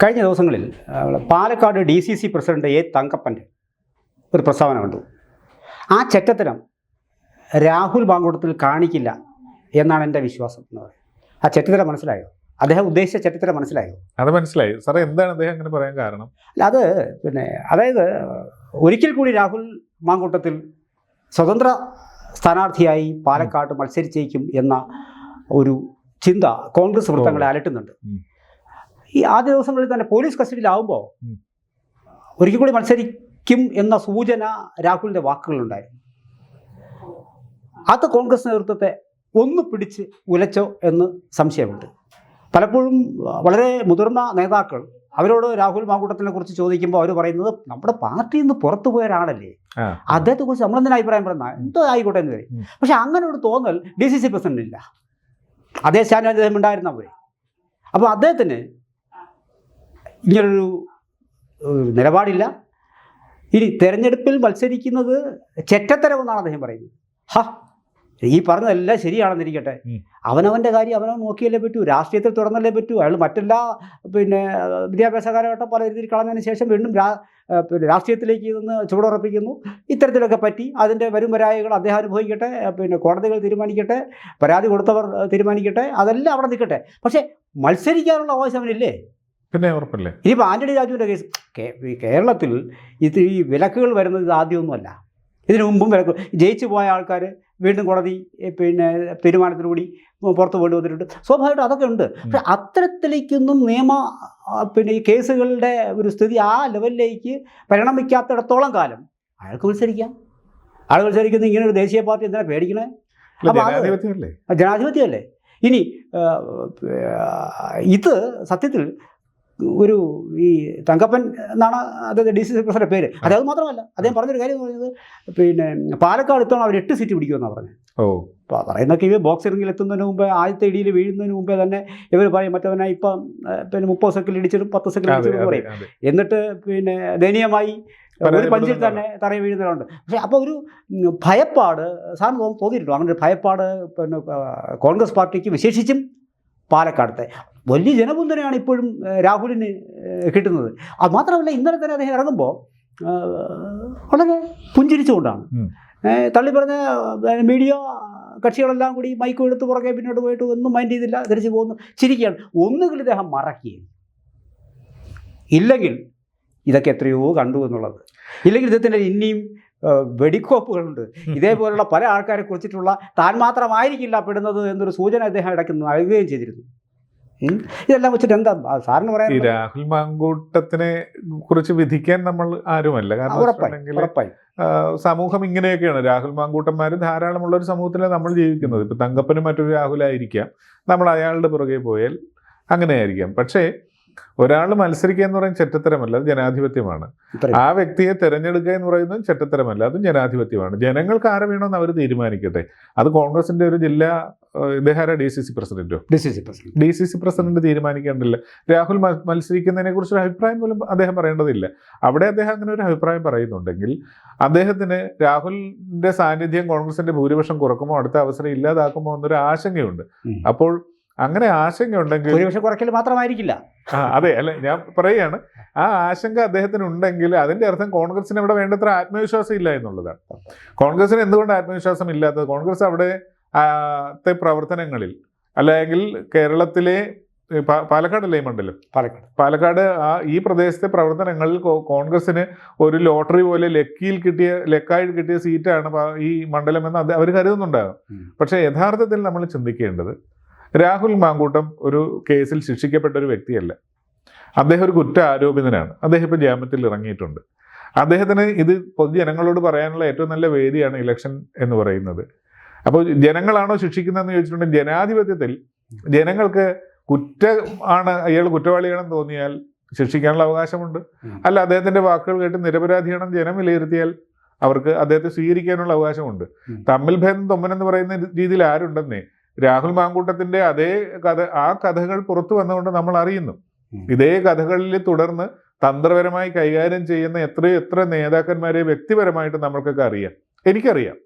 കഴിഞ്ഞ ദിവസങ്ങളിൽ Palakkad D C C president A തങ്കപ്പന്റെ ഒരു പ്രസ്താവന കണ്ടു. ആ ചെറ്റത്തരം രാഹുൽ ബാങ്കൂട്ടത്തിൽ കാണിക്കില്ല എന്നാണ് എന്റെ വിശ്വാസം എന്ന് പറയുന്നത്. ആ ചെറ്റത്തരം മനസ്സിലായോ? അദ്ദേഹം ഉദ്ദേശിച്ച ചെറ്റത്തരം മനസ്സിലായോ? അത് മനസ്സിലായി. സാറേ എന്താണ് അദ്ദേഹം അങ്ങനെ പറയാൻ കാരണം? അല്ല അത് പിന്നെ അതായത് ഒരിക്കൽ കൂടി രാഹുൽ മാങ്കൂട്ടത്തിൽ സ്വതന്ത്ര സ്ഥാനാർത്ഥിയായി പാലക്കാട് മത്സരിച്ചേക്കും എന്ന ഒരു ചിന്ത കോൺഗ്രസ് വൃത്തങ്ങളെ അലട്ടുന്നുണ്ട്. ഈ ആദ്യ ദിവസങ്ങളിൽ തന്നെ പോലീസ് കസ്റ്റഡിയിലാവുമ്പോൾ. ഒരിക്കൽ കൂടി മത്സരിക്കും എന്ന സൂചന രാഹുലിന്റെ വാക്കുകളുണ്ടായിരുന്നു അത് കോൺഗ്രസ് നേതൃത്വത്തെ ഒന്ന് പിടിച്ച് ഉലച്ചോ എന്ന് സംശയമുണ്ട്. പലപ്പോഴും വളരെ മുതിർന്ന നേതാക്കൾ അവരോട് രാഹുൽ മാങ്കൂട്ടത്തിനെ കുറിച്ച് ചോദിക്കുമ്പോൾ അവർ പറയുന്നത് നമ്മുടെ പാർട്ടിയിൽ നിന്ന് പുറത്തു പോയ ഒരാളല്ലേ. അദ്ദേഹത്തെ കുറിച്ച് നമ്മളെന്തിനാ അഭിപ്രായം പറയുന്ന എന്തോ ആയിക്കോട്ടെ എന്ന് പറയും. പക്ഷെ അങ്ങനെ ഒരു തോന്നൽ ഡി സി സി പ്രസിഡന്റ് ഇല്ല അതേ സ്റ്റാൻഡ് അദ്ദേഹം ഉണ്ടായിരുന്ന പോലെ അപ്പോൾ അദ്ദേഹത്തിന് ഇങ്ങനൊരു നിലപാടില്ല. ഇനി തെരഞ്ഞെടുപ്പിൽ മത്സരിക്കുന്നത് ചെറ്റത്തരമെന്നാണ് അദ്ദേഹം പറയുന്നത്. ഹ ഈ പറഞ്ഞതെല്ലാം ശരിയാണെന്നിരിക്കട്ടെ. അവനവന്റെ കാര്യം അവനവൻ നോക്കിയല്ലേ പറ്റൂ. രാഷ്ട്രീയത്തിൽ തുടർന്നല്ലേ പറ്റൂ. അയാൾ മറ്റെല്ലാ പിന്നെ വിദ്യാഭ്യാസ കാലഘട്ടം പല രീതിയിൽ കളഞ്ഞതിന് ശേഷം വീണ്ടും പിന്നെ രാഷ്ട്രീയത്തിലേക്ക് നിന്ന് ചുവടുറപ്പിക്കുന്നു. ഇത്തരത്തിലൊക്കെ പറ്റി അതിന്റെ വരും വരായകൾ അദ്ദേഹം അനുഭവിക്കട്ടെ പിന്നെ കോടതികൾ തീരുമാനിക്കട്ടെ പരാതി കൊടുത്തവർ തീരുമാനിക്കട്ടെ അതെല്ലാം അവിടെ നിൽക്കട്ടെ. പക്ഷേ മത്സരിക്കാനുള്ള അവകാശം അവനില്ലേ? പിന്നെ ഉറപ്പല്ലേ? ഇനിയിപ്പോൾ ആന്റണി രാജുവിന്റെ കേസ് കേരളത്തിൽ ഇത് ഈ വിലക്കുകൾ വരുന്നത് ഇത് ആദ്യമൊന്നുമല്ല. ഇതിനു മുമ്പും വിലക്ക് ജയിച്ചു പോയ ആൾക്കാർ വീണ്ടും കോടതി പിന്നെ തീരുമാനത്തിലൂടി പുറത്ത് കൊണ്ടു വന്നിട്ടുണ്ട്. സ്വാഭാവികമായിട്ടും അതൊക്കെ ഉണ്ട്. പക്ഷെ അത്തരത്തിലേക്കൊന്നും നിയമ പിന്നെ ഈ കേസുകളുടെ ഒരു സ്ഥിതി ആ ലെവലിലേക്ക് പരിണമിക്കാത്തിടത്തോളം കാലം അയാൾക്ക് മത്സരിക്കാം. അയാൾ മത്സരിക്കുന്നത് ഇങ്ങനെ ഒരു ദേശീയ പാർട്ടി എന്തിനാണ് പേടിക്കണേ? ജനാധിപത്യമല്ലേ? ഇനി ഇത് സത്യത്തിൽ ഒരു ഈ തങ്കപ്പൻ എന്നാണ് അദ്ദേഹത്തെ ഡി സി സി പ്രസിഡന്റ് പേര്. അത് അത് മാത്രമല്ല അദ്ദേഹം പറഞ്ഞൊരു കാര്യം എന്ന് പറയുന്നത് പിന്നെ പാലക്കാട് ഇത്തവണ അവർ എട്ട് സീറ്റ് പിടിക്കുമെന്നാണ് പറഞ്ഞത്. ഓ. അപ്പോൾ പറയുന്നൊക്കെ ഇവർ ബോക്സ് ഇറങ്ങിൽ എത്തുന്നതിന് മുമ്പേ ആദ്യത്തെ ഇടിയിൽ വീഴുന്നതിന് മുമ്പേ തന്നെ ഇവർ പറയും മറ്റവനെ ഇപ്പം പിന്നെ മുപ്പത് സെക്കൻഡ് ഇടിച്ചിട്ട് പത്ത് സെക്കൻഡ് അതെ പറയും. എന്നിട്ട് പിന്നെ ദയനീയമായി ഒരു പഞ്ചിൽ തന്നെ തറയിൽ വീഴുന്നവരുണ്ട്. പക്ഷേ അപ്പോൾ ഒരു ഭയപ്പാട് സാറിന് തോന്നി തോന്നിയിട്ടുണ്ടോ? അങ്ങനെ ഒരു ഭയപ്പാട് പിന്നെ കോൺഗ്രസ് പാർട്ടിക്ക് വിശേഷിച്ചും പാലക്കാടത്തെ. വലിയ ജനപിന്തുണയാണ് ഇപ്പോഴും രാഹുലിന് കിട്ടുന്നത്. അത് മാത്രമല്ല ഇന്നലെ തന്നെ അദ്ദേഹം ഇറങ്ങുമ്പോൾ വളരെ പുഞ്ചിരിച്ചുകൊണ്ടാണ്. തള്ളി പറഞ്ഞ മീഡിയ കക്ഷികളെല്ലാം കൂടി മൈക്ക് എടുത്ത് പുറകെ പിന്നോട്ട് പോയിട്ട് ഒന്നും മൈൻഡ് ചെയ്തില്ല തിരിച്ചു പോകുന്നു ചിരിക്കുകയാണ്. ഒന്നുകിൽ ഇദ്ദേഹം മറക്കുകയും ഇല്ലെങ്കിൽ ഇതൊക്കെ എത്രയോ കണ്ടു എന്നുള്ളത്. ഇല്ലെങ്കിൽ ഇദ്ദേഹത്തിന്റെ ഇനിയും വെടിക്കോപ്പുകളുണ്ട്. ഇതേപോലുള്ള പല ആൾക്കാരെ കുറിച്ചിട്ടുള്ള താൻ മാത്രമായിരിക്കില്ല പെടുന്നത് എന്നൊരു സൂചന അദ്ദേഹം ഇടയ്ക്ക് നൽകുകയും ചെയ്തിരുന്നു. ഇതെല്ലാം വെച്ചിട്ട് എന്താ സാറിന് പറയാൻ രാഹുൽ മാങ്കൂട്ടത്തിനെ കുറിച്ച് വിധിക്കാൻ നമ്മൾ ആരുമല്ല. കാരണം സമൂഹം ഇങ്ങനെയൊക്കെയാണ്. രാഹുൽ മാങ്കൂട്ടന്മാർ ധാരാളമുള്ള ഒരു സമൂഹത്തിലാണ് നമ്മൾ ജീവിക്കുന്നത്. ഇപ്പൊ തങ്കപ്പനും മറ്റൊരു രാഹുലായിരിക്കാം. നമ്മൾ അയാളുടെ പുറകെ പോയാൽ അങ്ങനെയായിരിക്കാം. പക്ഷേ ഒരാൾ മത്സരിക്കുക എന്ന് പറയുന്നത് ചെറ്റത്തരമല്ല അത് ജനാധിപത്യമാണ്. ആ വ്യക്തിയെ തെരഞ്ഞെടുക്കുക എന്ന് പറയുന്നത് ചെറ്റത്തരമല്ല അതും ജനാധിപത്യമാണ്. ജനങ്ങൾക്ക് ആരെ വേണമെന്ന് അവർ തീരുമാനിക്കട്ടെ? അത് കോൺഗ്രസിന്റെ ഒരു ജില്ലാ ഇദ്ദേഹം D C C പ്രസിഡന്റോ? D C C president. D C C president തീരുമാനിക്കേണ്ടില്ല Rahul മത്സരിക്കുന്നതിനെ കുറിച്ച് ഒരു അഭിപ്രായം പോലും അദ്ദേഹം പറയേണ്ടതില്ല. അവിടെ അദ്ദേഹം അങ്ങനെ ഒരു അഭിപ്രായം പറയുന്നുണ്ടെങ്കിൽ അദ്ദേഹത്തിന് രാഹുലിന്റെ സാന്നിധ്യം കോൺഗ്രസിന്റെ ഭൂരിപക്ഷം കുറക്കുമോ? അടുത്ത അവസരം ഇല്ലാതാക്കുമോ എന്നൊരു ആശങ്കയുണ്ട്. അപ്പോൾ അങ്ങനെ ആശങ്ക ഉണ്ടെങ്കിൽ ഭൂരിപക്ഷം കുറയ്ക്കൽ മാത്രമായിരിക്കില്ല. ആ, അതെ അല്ലെ ഞാൻ പറയുകയാണ് ആ ആശങ്ക അദ്ദേഹത്തിന് ഉണ്ടെങ്കിൽ അതിന്റെ അർത്ഥം കോൺഗ്രസിന് ഇവിടെ വേണ്ടത്ര ആത്മവിശ്വാസം ഇല്ല എന്നുള്ളതാണ്. കോൺഗ്രസിന് എന്തുകൊണ്ട് ആത്മവിശ്വാസം ഇല്ലാത്തത്? കോൺഗ്രസ് അവിടെ ത്തെ പ്രവർത്തനങ്ങളിൽ അല്ലെങ്കിൽ കേരളത്തിലെ പാലക്കാടല്ലേ മണ്ഡലം? പാലക്കാട്. പാലക്കാട് ആ ഈ പ്രദേശത്തെ പ്രവർത്തനങ്ങളിൽ കോൺഗ്രസിന് ഒരു ലോട്ടറി പോലെ ലക്കിയിൽ കിട്ടിയ ലക്കായി കിട്ടിയ സീറ്റാണ് ഈ മണ്ഡലം എന്ന് അവർ കരുതുന്നുണ്ടാകും. പക്ഷേ യഥാർത്ഥത്തിൽ നമ്മൾ ചിന്തിക്കേണ്ടത് രാഹുൽ മാങ്കൂട്ടം ഒരു കേസിൽ ശിക്ഷിക്കപ്പെട്ട ഒരു വ്യക്തിയല്ല. അദ്ദേഹം ഒരു കുറ്റ ആരോപിതനാണ് അദ്ദേഹം ഇപ്പോൾ ജാമ്യത്തിൽ ഇറങ്ങിയിട്ടുണ്ട്. അദ്ദേഹത്തിന് ഇത് പൊതുജനങ്ങളോട് പറയാനുള്ള ഏറ്റവും നല്ല വേദിയാണ് ഇലക്ഷൻ എന്ന് പറയുന്നത്. അപ്പോൾ ജനങ്ങളാണോ ശിക്ഷിക്കുന്നതെന്ന് ചോദിച്ചിട്ടുണ്ടെങ്കിൽ ജനാധിപത്യത്തിൽ ജനങ്ങൾക്ക് കുറ്റ ആണ് അയാൾ കുറ്റവാളിയാണെന്ന് തോന്നിയാൽ ശിക്ഷിക്കാനുള്ള അവകാശമുണ്ട്. അല്ല അദ്ദേഹത്തിന്റെ വാക്കുകൾ കേട്ട് നിരപരാധിയാണെന്ന് ജനം വിലയിരുത്തിയാൽ അവർക്ക് അദ്ദേഹത്തെ സ്വീകരിക്കാനുള്ള അവകാശമുണ്ട്. തമ്മിൽ ഭേദം തൊമ്മനെന്ന് പറയുന്ന രീതിയിൽ ആരുണ്ടെന്നേ? രാഹുൽ മാങ്കൂട്ടത്തിന്റെ അതേ കഥ ആ കഥകൾ പുറത്തു വന്നുകൊണ്ട് നമ്മൾ അറിയുന്നു. ഇതേ കഥകളിൽ തുടർന്ന് തന്ത്രപരമായി കൈകാര്യം ചെയ്യുന്ന എത്രയോ എത്ര നേതാക്കന്മാരെ വ്യക്തിപരമായിട്ട് നമ്മൾക്കൊക്കെ അറിയാം. എനിക്കറിയാം.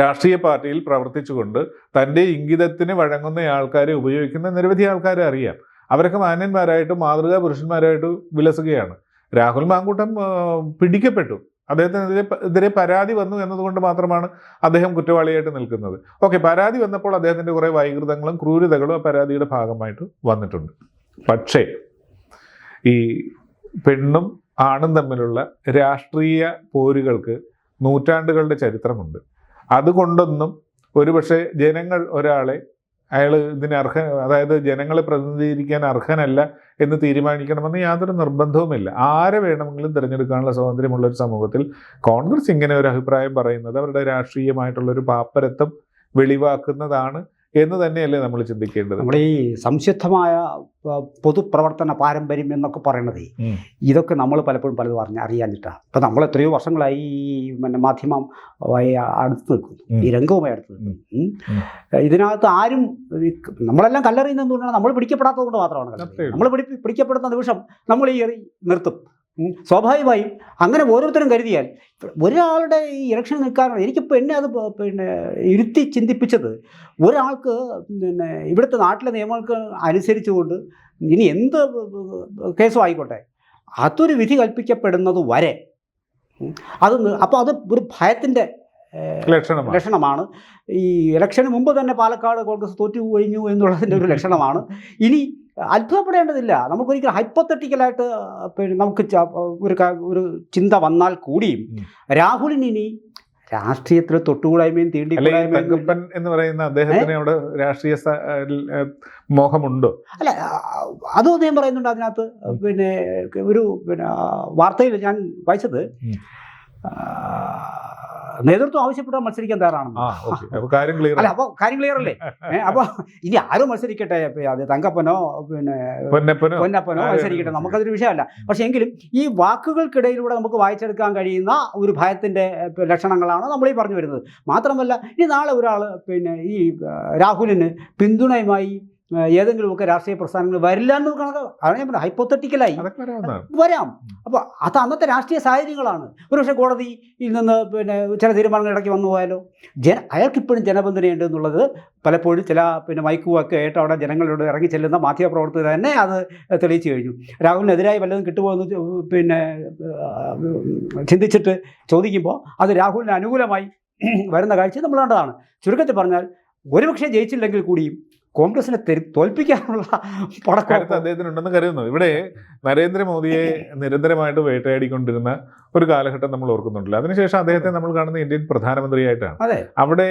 രാഷ്ട്രീയ പാർട്ടിയിൽ പ്രവർത്തിച്ചുകൊണ്ട് തന്റെ ഇംഗിതത്തിന് വഴങ്ങുന്ന ആൾക്കാരെ ഉപയോഗിക്കുന്ന നിരവധി ആൾക്കാരെ അറിയാം. അവരൊക്കെ മാന്യന്മാരായിട്ടും മാതൃകാ പുരുഷന്മാരായിട്ടും വിലസുകയാണ്. രാഹുൽ മാങ്കൂട്ടം പിടിക്കപ്പെട്ടു. അദ്ദേഹത്തിനെതിരെ എതിരെ പരാതി വന്നു എന്നതുകൊണ്ട് മാത്രമാണ് അദ്ദേഹം കുറ്റവാളിയായിട്ട് നിൽക്കുന്നത്. ഓക്കെ പരാതി വന്നപ്പോൾ അദ്ദേഹത്തിന്റെ കുറേ വൈകൃതങ്ങളും ക്രൂരതകളും ആ പരാതിയുടെ ഭാഗമായിട്ട് വന്നിട്ടുണ്ട്. പക്ഷേ ഈ പെണ്ണും ആണും തമ്മിലുള്ള രാഷ്ട്രീയ പോരുകൾക്ക് നൂറ്റാണ്ടുകളുടെ ചരിത്രമുണ്ട്. അതുകൊണ്ടൊന്നും ഒരുപക്ഷെ ജനങ്ങൾ ഒരാളെ അയാൾ ഇതിന് അർഹ അതായത് ജനങ്ങളെ പ്രതിനിധീകരിക്കാൻ അർഹനല്ല എന്ന് തീരുമാനിക്കണമെന്ന് യാതൊരു നിർബന്ധവുമില്ല. ആരെ വേണമെങ്കിലും തിരഞ്ഞെടുക്കാനുള്ള സ്വാതന്ത്ര്യമുള്ള ഒരു സമൂഹത്തിൽ കോൺഗ്രസ് ഇങ്ങനെ ഒരു അഭിപ്രായം പറയുന്നത് അവരുടെ രാഷ്ട്രീയമായിട്ടുള്ള ഒരു പാപ്പരത്വം വെളിവാക്കുന്നതാണ് എന്ന് തന്നെയല്ലേ നമ്മൾ ചിന്തിക്കേണ്ടത് നമ്മുടെ ഈ സംശുദ്ധമായ പൊതുപ്രവർത്തന പാരമ്പര്യം എന്നൊക്കെ പറയണത് ഇതൊക്കെ നമ്മൾ പലപ്പോഴും പലതും അറിഞ്ഞ അറിയാഞ്ഞിട്ടാണ് ഇപ്പം നമ്മൾ എത്രയോ വർഷങ്ങളായി ഈ പിന്നെ മാധ്യമം അടുത്ത് നിൽക്കുന്നു ഈ രംഗവുമായി അടുത്ത് നിൽക്കുന്നു. ഉം. ഇതിനകത്ത് ആരും നമ്മളെല്ലാം കല്ലെറിയുന്നത് എന്തുകൊണ്ടാണ് നമ്മൾ പിടിക്കപ്പെടാത്തത് കൊണ്ട് മാത്രമാണ്. നമ്മൾ പിടി പിടിക്കപ്പെടുന്ന നിമിഷം നമ്മൾ ഈ എറി നിർത്തും. സ്വാഭാവികമായും അങ്ങനെ ഓരോരുത്തരും കരുതിയാൽ ഒരാളുടെ ഈ ഇലക്ഷൻ നിൽക്കാനുള്ള എനിക്കിപ്പോൾ എന്നെ അത് പിന്നെ ഇരുത്തി ചിന്തിപ്പിച്ചത് ഒരാൾക്ക് പിന്നെ ഇവിടുത്തെ നാട്ടിലെ നിയമങ്ങൾക്ക് അനുസരിച്ചുകൊണ്ട് ഇനി എന്ത് കേസും ആയിക്കോട്ടെ. അതൊരു വിധി കൽപ്പിക്കപ്പെടുന്നത് വരെ. അത് അപ്പോൾ അത് ഒരു ഭയത്തിന്റെ ലക്ഷണമാണ്. ഈ ഇലക്ഷന് മുമ്പ് തന്നെ പാലക്കാട് കോൺഗ്രസ് തോറ്റു കഴിഞ്ഞു എന്നുള്ളതിന്റെ ഒരു ലക്ഷണമാണ്. ഇനി അത്ഭുതപ്പെടേണ്ടതില്ല. നമുക്കൊരിക്കലും ഹൈപ്പത്തറ്റിക്കലായിട്ട് പിന്നെ നമുക്ക് ഒരു ഒരു ചിന്ത വന്നാൽ കൂടിയും. രാഹുലിന് ഇനി രാഷ്ട്രീയത്തിൽ തൊട്ടുകൂടായ്മയും തീണ്ടി തങ്കപ്പൻ എന്ന് പറയുന്ന അദ്ദേഹത്തിന് അവിടെ രാഷ്ട്രീയ മോഹമുണ്ടോ? അല്ല അതും അദ്ദേഹം പറയുന്നുണ്ട് അതിനകത്ത്. പിന്നെ ഒരു പിന്നെ വാർത്തയിൽ ഞാൻ വായിച്ചത് നേതൃത്വം ആവശ്യപ്പെട്ടാൽ മത്സരിക്കാൻ തയ്യാറാണെന്ന്. ക്ലിയർ അല്ല അപ്പോൾ കാര്യം ക്ലിയർ അല്ലേ? അപ്പൊ അപ്പോൾ ഇനി ആരും മത്സരിക്കട്ടെ അത് തങ്കപ്പനോ പിന്നെ പൊന്നപ്പനോ? മത്സരിക്കട്ടെ നമുക്കതൊരു വിഷയമല്ല. പക്ഷേ എങ്കിലും ഈ വാക്കുകൾക്കിടയിലൂടെ നമുക്ക് വായിച്ചെടുക്കാൻ കഴിയുന്ന ഒരു ഭയത്തിന്റെ ലക്ഷണങ്ങളാണ് നമ്മൾ ഈ പറഞ്ഞു വരുന്നത്. മാത്രമല്ല ഇനി നാളെ ഒരാൾ പിന്നെ ഈ രാഹുലിന് പിന്തുണയുമായി ഏതെങ്കിലുമൊക്കെ രാഷ്ട്രീയ പ്രസ്ഥാനങ്ങൾ വരില്ല എന്ന് കണക്കാണ് അതാണ് ഞാൻ പറഞ്ഞത്. ഹൈപ്പോത്തറ്റിക്കലായി വരാം. അപ്പോൾ അത് അന്നത്തെ രാഷ്ട്രീയ സാഹചര്യങ്ങളാണ്. ഒരുപക്ഷെ കോടതിയിൽ നിന്ന് പിന്നെ ചില തീരുമാനങ്ങൾ ഇടയ്ക്ക് വന്നു പോയാലോ? ജന അയാൾക്കിപ്പോഴും ജനബന്ധനയുണ്ട് എന്നുള്ളത് പലപ്പോഴും ചില പിന്നെ മൈക്കുമൊക്കെ ആയിട്ട് അവിടെ ജനങ്ങളോട് ഇറങ്ങി ചെല്ലുന്ന മാധ്യമപ്രവർത്തകർ തന്നെ അത് തെളിയിച്ചു കഴിഞ്ഞു. രാഹുലിനെതിരായി വല്ലതും കിട്ടുമോ എന്ന് പിന്നെ ചിന്തിച്ചിട്ട് ചോദിക്കുമ്പോൾ അത് രാഹുലിന് അനുകൂലമായി വരുന്ന കാഴ്ച നമ്മൾ കണ്ടതാണ്. ചുരുക്കത്തിൽ പറഞ്ഞാൽ ഒരുപക്ഷെ ജയിച്ചില്ലെങ്കിൽ കൂടിയും കോൺഗ്രസിനെ തോൽപ്പിക്കാനുള്ള പടക്കാലത്ത് അദ്ദേഹത്തിന് ഉണ്ടെന്ന് കരുതുന്നു. ഇവിടെ നരേന്ദ്രമോദിയെ നിരന്തരമായിട്ട് വേട്ടയാടിക്കൊണ്ടിരുന്ന ഒരു കാലഘട്ടം നമ്മൾ ഓർക്കുന്നുണ്ടല്ലോ. അതിനുശേഷം അദ്ദേഹത്തെ നമ്മൾ കാണുന്ന ഇന്ത്യൻ പ്രധാനമന്ത്രിയായിട്ടാണ്. അതെ. അവിടെ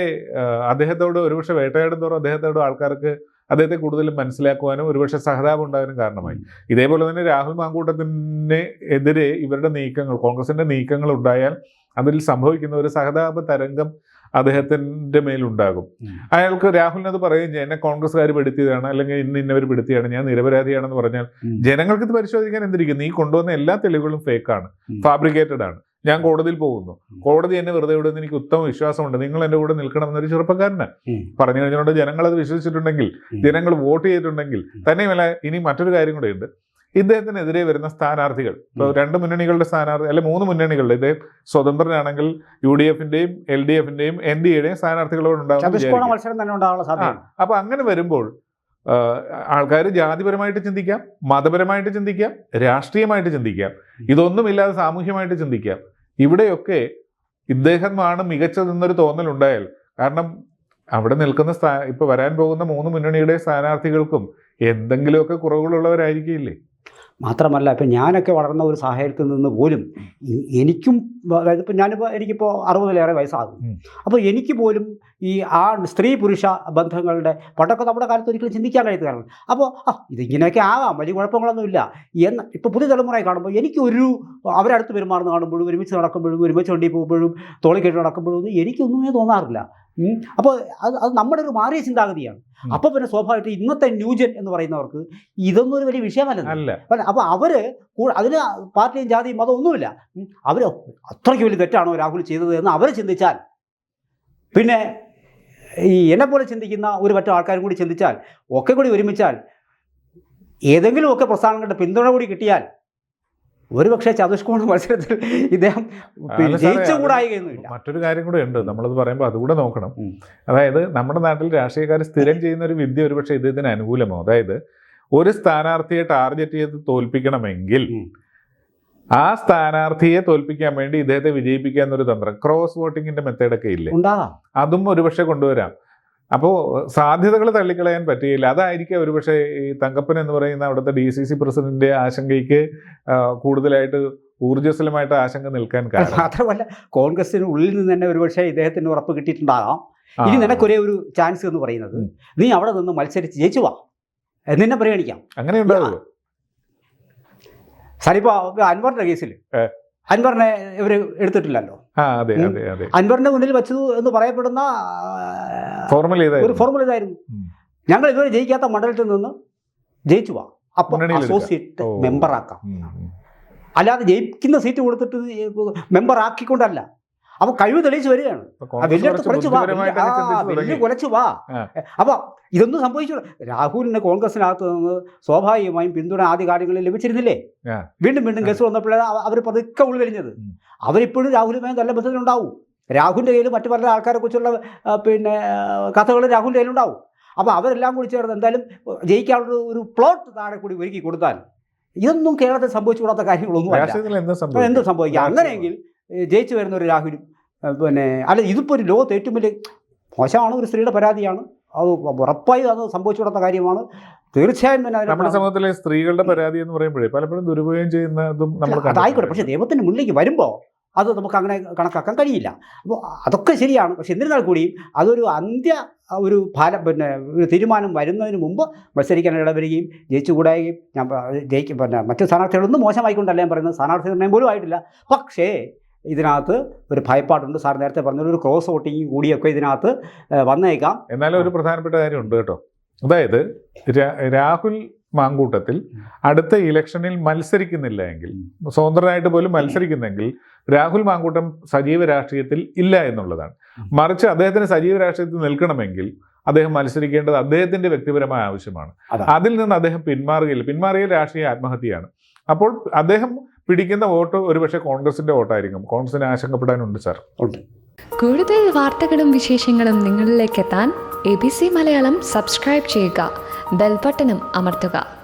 അദ്ദേഹത്തോട് ഒരുപക്ഷെ വേട്ടയാടുന്നതോറും അദ്ദേഹത്തോട് ആൾക്കാർക്ക് അദ്ദേഹത്തെ കൂടുതലും മനസ്സിലാക്കുവാനും ഒരുപക്ഷെ സഹതാപം ഉണ്ടാകാനും കാരണമായി. ഇതേപോലെ തന്നെ രാഹുൽ മാങ്കൂട്ടത്തിന് എതിരെ ഇവരുടെ നീക്കങ്ങൾ കോൺഗ്രസിന്റെ നീക്കങ്ങൾ ഉണ്ടായാൽ അതിൽ സംഭവിക്കുന്ന ഒരു സഹതാപ തരംഗം അദ്ദേഹത്തിന്റെ മേലുണ്ടാകും. അയാൾക്ക് രാഹുലിന് അത് പറയുകയും ചെയ്യാം. എന്നെ കോൺഗ്രസ്സുകാർ പെടുത്തിയതാണ് അല്ലെങ്കിൽ ഇന്ന് ഇന്നവർ പെടുത്തിയാണ് ഞാൻ നിരപരാധിയാണെന്ന് പറഞ്ഞാൽ. ജനങ്ങൾക്ക് ഇത് പരിശോധിക്കാൻ എന്തിരിക്കും? നീ കൊണ്ടുവന്ന എല്ലാ തെളിവുകളും ഫേക്കാണ്. ഫാബ്രിക്കേറ്റഡ് ആണ്. ഞാൻ കോടതിയിൽ പോകുന്നു. കോടതി എന്നെ വെറുതെ വിടുന്ന എനിക്ക് ഉത്തമ വിശ്വാസമുണ്ട്. നിങ്ങൾ എന്റെ കൂടെ നിൽക്കണം എന്നൊരു ചെറുപ്പക്കാരന് പറഞ്ഞു കഴിഞ്ഞുകൊണ്ട് ജനങ്ങൾ അത് വിശ്വസിച്ചിട്ടുണ്ടെങ്കിൽ ജനങ്ങൾ വോട്ട് ചെയ്തിട്ടുണ്ടെങ്കിൽ. തന്നെയുമല്ല ഇനി മറ്റൊരു കാര്യം കൂടെ ഉണ്ട്. ഇദ്ദേഹത്തിനെതിരെ വരുന്ന സ്ഥാനാർത്ഥികൾ. ഇപ്പോൾ രണ്ട് മുന്നണികളുടെ സ്ഥാനാർത്ഥി അല്ലെ മൂന്ന് മുന്നണികളുടെ ഇദ്ദേഹം സ്വതന്ത്രനാണെങ്കിൽ യു ഡി എഫിന്റെയും എൽ ഡി എഫിന്റെയും എൻ ഡി എയുടെയും സാധ്യത അപ്പൊ അങ്ങനെ വരുമ്പോൾ ആൾക്കാർ ജാതിപരമായിട്ട് ചിന്തിക്കാം മതപരമായിട്ട് ചിന്തിക്കാം രാഷ്ട്രീയമായിട്ട് ചിന്തിക്കാം. ഇതൊന്നുമില്ലാതെ സാമൂഹ്യമായിട്ട് ചിന്തിക്കാം. ഇവിടെയൊക്കെ ഇദ്ദേഹമാണ് മികച്ചതെന്നൊരു തോന്നലുണ്ടായാൽ കാരണം അവിടെ നിൽക്കുന്ന സ്ഥാ ഇപ്പൊ വരാൻ പോകുന്ന മൂന്ന് മുന്നണിയുടെ സ്ഥാനാർത്ഥികൾക്കും എന്തെങ്കിലുമൊക്കെ കുറവുകളുള്ളവരായിരിക്കില്ലേ? മാത്രമല്ല ഇപ്പം ഞാനൊക്കെ വളർന്ന ഒരു സാഹചര്യത്തിൽ നിന്ന് പോലും എനിക്കും അതായത് ഇപ്പം ഞാനിപ്പോൾ എനിക്കിപ്പോൾ അറുപതിലേറെ വയസ്സാകും അപ്പോൾ എനിക്ക് പോലും ഈ ആ സ്ത്രീ പുരുഷ ബന്ധങ്ങളുടെ പണ്ടൊക്കെ നമ്മുടെ കാലത്ത് ഒരിക്കലും ചിന്തിക്കാൻ കഴിയാത്തതാണ് അപ്പോൾ ആ ഇതിങ്ങനെയൊക്കെ ആകാം വലിയ കുഴപ്പങ്ങളൊന്നുമില്ല. എന്ന് ഇപ്പോൾ പുതിയ തലമുറയെ കാണുമ്പോൾ എനിക്കൊരു അവരടുത്ത് പെരുമാറുന്ന കാണുമ്പോഴും ഒരുമിച്ച് നടക്കുമ്പോഴും ഒരുമിച്ച് വണ്ടി പോകുമ്പോഴും തോളിക്കെട്ട് നടക്കുമ്പോഴും ഒന്നും എനിക്കൊന്നുമേ തോന്നാറില്ല. അപ്പോൾ അത് അത് നമ്മുടെ ഒരു മാറിയ ചിന്താഗതിയാണ്. അപ്പൊ അപ്പോൾ പിന്നെ സ്വാഭാവികമായിട്ട് ഇന്നത്തെ ന്യൂജൻ എന്ന് പറയുന്നവർക്ക് ഇതൊന്നും ഒരു വലിയ വിഷയമല്ല അപ്പോൾ അവർ അതിന് പാർട്ടിയും ജാതിയും മതം ഒന്നുമില്ല. അവർ അത്രയ്ക്ക് വലിയ തെറ്റാണോ രാഹുൽ ചെയ്തത് എന്ന് അവർ ചിന്തിച്ചാൽ. പിന്നെ ഈ എന്നെ പോലെ ചിന്തിക്കുന്ന ഒരു മറ്റു ആൾക്കാരും കൂടി ചിന്തിച്ചാൽ ഒക്കെ കൂടി ഒരുമിച്ചാൽ ഏതെങ്കിലുമൊക്കെ പ്രസ്ഥാനങ്ങളുടെ പിന്തുണ കൂടി കിട്ടിയാൽ ഒരുപക്ഷെ ചതുഷ്കോണ മത്സരത്തിൽ ഇദ്ദേഹം ജയിച്ചുകൂടായി മറ്റൊരു കാര്യം കൂടെ ഉണ്ട്. നമ്മളത് പറയുമ്പോൾ അതുകൂടെ നോക്കണം. അതായത് നമ്മുടെ നാട്ടിൽ രാഷ്ട്രീയക്കാർ സ്ഥിരം ചെയ്യുന്ന ഒരു വിദ്യ ഒരുപക്ഷെ ഇദ്ദേഹത്തിന് അനുകൂലമോ അതായത് ഒരു സ്ഥാനാർത്ഥിയെ ടാർഗറ്റ് ചെയ്ത് തോൽപ്പിക്കണമെങ്കിൽ ആ സ്ഥാനാർത്ഥിയെ തോൽപ്പിക്കാൻ വേണ്ടി ഇദ്ദേഹത്തെ വിജയിപ്പിക്കാൻ എന്നൊരു തന്ത്രം ക്രോസ് വോട്ടിങ്ങിന്റെ മെത്തേഡൊക്കെ ഇല്ലേ? അതും ഒരുപക്ഷെ കൊണ്ടുവരാം. അപ്പോൾ സാധ്യതകൾ തള്ളിക്കളയാൻ പറ്റുകയില്ല അതായിരിക്കും ഒരുപക്ഷെ ഈ തങ്കപ്പൻ എന്ന് പറയുന്ന അവിടുത്തെ ഡി സി സി പ്രസിഡന്റിന്റെ ആശങ്കയ്ക്ക് കൂടുതലായിട്ട് ഊർജസ്വലമായിട്ട് ആശങ്ക നിൽക്കാൻ കാരണം. മാത്രമല്ല കോൺഗ്രസിന് ഉള്ളിൽ നിന്ന് തന്നെ ഒരുപക്ഷെ ഇദ്ദേഹത്തിന് ഉറപ്പ് കിട്ടിയിട്ടുണ്ടാകാം. ഇനി നിനക്കൊരേ ഒരു ചാൻസ് എന്ന് പറയുന്നത് നീ അവിടെ നിന്ന് മത്സരിച്ച് ജയിച്ചു വാ. നിന്നെ പരിഗണിക്കാം. അങ്ങനെ ഉണ്ടാവുമോ സാറിപ്പോ അൻവറിന്റെ കേസിൽ. അൻവറിനെ ഇവർ എടുത്തിട്ടില്ലല്ലോ? അൻവറിന്റെ മുന്നിൽ വെച്ചത് എന്ന് പറയപ്പെടുന്ന ഒരു ഫോർമുല ഇതായിരുന്നു. ഞങ്ങൾ ഇതുവരെ ജയിക്കാത്ത മണ്ഡലത്തിൽ നിന്ന് ജയിച്ചു വാ. അപ്പൊ അസോസിയേറ്റ് ഉം. അല്ലാതെ ജയിക്കുന്ന സീറ്റ് കൊടുത്തിട്ട് മെമ്പർ ആക്കിക്കൊണ്ടല്ല. അപ്പൊ കഴിവ് തെളിയിച്ച് വരികയാണ്. വലിയ കുറച്ച് വാ. വലിയ. കുലച്ചു വാ. അപ്പൊ ഇതൊന്നും സംഭവിച്ചു രാഹുലിന് കോൺഗ്രസിനകത്ത് നിന്ന് സ്വാഭാവികമായും പിന്തുണ ആദ്യ കാര്യങ്ങളിൽ ലഭിച്ചിരുന്നില്ലേ? വീണ്ടും വീണ്ടും കേസ് വന്നപ്പോഴാണ് അവർ പതുക്കെ ഉൾവലിഞ്ഞത്. അവരിപ്പോഴും രാഹുലുമായി നല്ല ബന്ധത്തിലുണ്ടാവും. രാഹുലിന്റെ കയ്യിൽ മറ്റു പല ആൾക്കാരെ കുറിച്ചുള്ള പിന്നെ കഥകൾ രാഹുലിന്റെ കയ്യിലുണ്ടാവും. അപ്പോൾ അവരെല്ലാം കൂടി ചേർന്ന് എന്തായാലും ജയിക്കാനുള്ള ഒരു പ്ലോട്ട് താഴെ കൂടി ഒരുക്കി കൊടുത്താൽ ഇതൊന്നും കേരളത്തിൽ സംഭവിച്ചുകൂടാത്ത കാര്യങ്ങളൊന്നും എന്ത് സംഭവിക്കുക അങ്ങനെയെങ്കിൽ ജയിച്ചു വരുന്ന ഒരു രാഹുലും പിന്നെ അല്ല ഇതിപ്പോൾ ഒരു ലോകത്ത് ഏറ്റവും വലിയ മോശമാണ് ഒരു സ്ത്രീയുടെ പരാതിയാണ്. അത് ഉറപ്പായും അത് സംഭവിച്ചു കൊടുത്ത കാര്യമാണ്. തീർച്ചയായും തന്നെ നമ്മുടെ സമൂഹത്തിലെ സ്ത്രീകളുടെ പരാതി എന്ന് പറയുമ്പോഴേ പലപ്പോഴും ദുരുപയോഗം ചെയ്യുന്നതും നമ്മൾ അതായിക്കോട്ടെ. പക്ഷേ ദൈവത്തിന്റെ മുന്നിലേക്ക് വരുമ്പോൾ അത് നമുക്ക് അങ്ങനെ കണക്കാക്കാൻ കഴിയില്ല. അപ്പോൾ അതൊക്കെ ശരിയാണ്. പക്ഷെ എന്നിരുന്നാൽ കൂടിയും അതൊരു അന്ത്യ ഒരു ഫലം പിന്നെ ഒരു തീരുമാനം വരുന്നതിന് മുമ്പ് മത്സരിക്കാൻ ഇടവരികയും ജയിച്ചുകൂടായും ഞാൻ ജയിക്കും പിന്നെ മറ്റു സ്ഥാനാർത്ഥികളൊന്നും മോശമായിക്കൊണ്ടല്ല ഞാൻ പറയുന്നത്. സ്ഥാനാർത്ഥി നിർണയം പോലും ആയിട്ടില്ല. പക്ഷേ ഇതിനകത്ത് ഒരു ഭയപ്പാടുണ്ട്. സാർ നേരത്തെ പറഞ്ഞ ഒരു ക്രോസ് വോട്ടിങ് കൂടിയൊക്കെ ഇതിനകത്ത് വന്നേക്കാം. എന്നാലും ഒരു പ്രധാനപ്പെട്ട കാര്യമുണ്ട് കേട്ടോ. അതായത് രാഹുൽ മാങ്കൂട്ടത്തിൽ അടുത്ത ഇലക്ഷനിൽ മത്സരിക്കുന്നില്ല എങ്കിൽ സ്വതന്ത്രനായിട്ട് പോലും മത്സരിക്കുന്നെങ്കിൽ രാഹുൽ മാങ്കൂട്ടം സജീവ രാഷ്ട്രീയത്തിൽ ഇല്ല എന്നുള്ളതാണ്. മറിച്ച് അദ്ദേഹത്തിന് സജീവ രാഷ്ട്രീയത്തിൽ നിൽക്കണമെങ്കിൽ അദ്ദേഹം മത്സരിക്കേണ്ടത് അദ്ദേഹത്തിന്റെ വ്യക്തിപരമായ ആവശ്യമാണ്. അതാ. അതിൽ നിന്ന് അദ്ദേഹം പിന്മാറുകയില്ല. പിന്മാറിയ രാഷ്ട്രീയ ആത്മഹത്യയാണ്. അപ്പോൾ അദ്ദേഹം പിടിക്കുന്ന വോട്ട് ഒരുപക്ഷെ കോൺഗ്രസിന്റെ വോട്ടായിരിക്കും. കോൺഗ്രസിന് ആശങ്കപ്പെടാനുണ്ട് സാർ. ഉണ്ട്. കൂടുതൽ വാർത്തകളും വിശേഷങ്ങളും നിങ്ങളിലേക്ക് എത്താൻ A B C Malayalam subscribe ചെയ്യുക. ബെൽബട്ടനും അമർത്തുക.